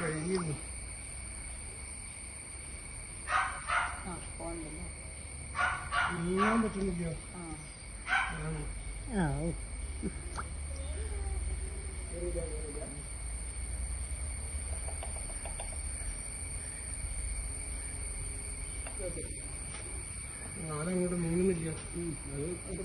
കഴിഞ്ഞിരുന്നു നീങ്ങാൻ പറ്റുന്നില്ല. ഞാനങ്ങോട്ട് നീങ്ങുന്നില്ല അത് അതിന്റെ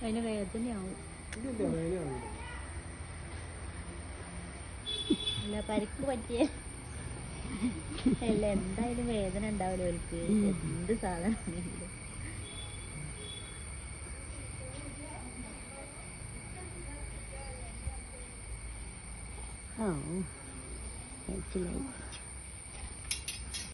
അതിന് വേദനയാവും. ഇല്ല വേദനയാണ് അല്ല പരിക്ക് പറ്റിയ അല്ല എന്തായാലും വേദന ഉണ്ടാവില്ല അവർക്ക് എന്ത് സാധനം ആ മനസ്സിലായി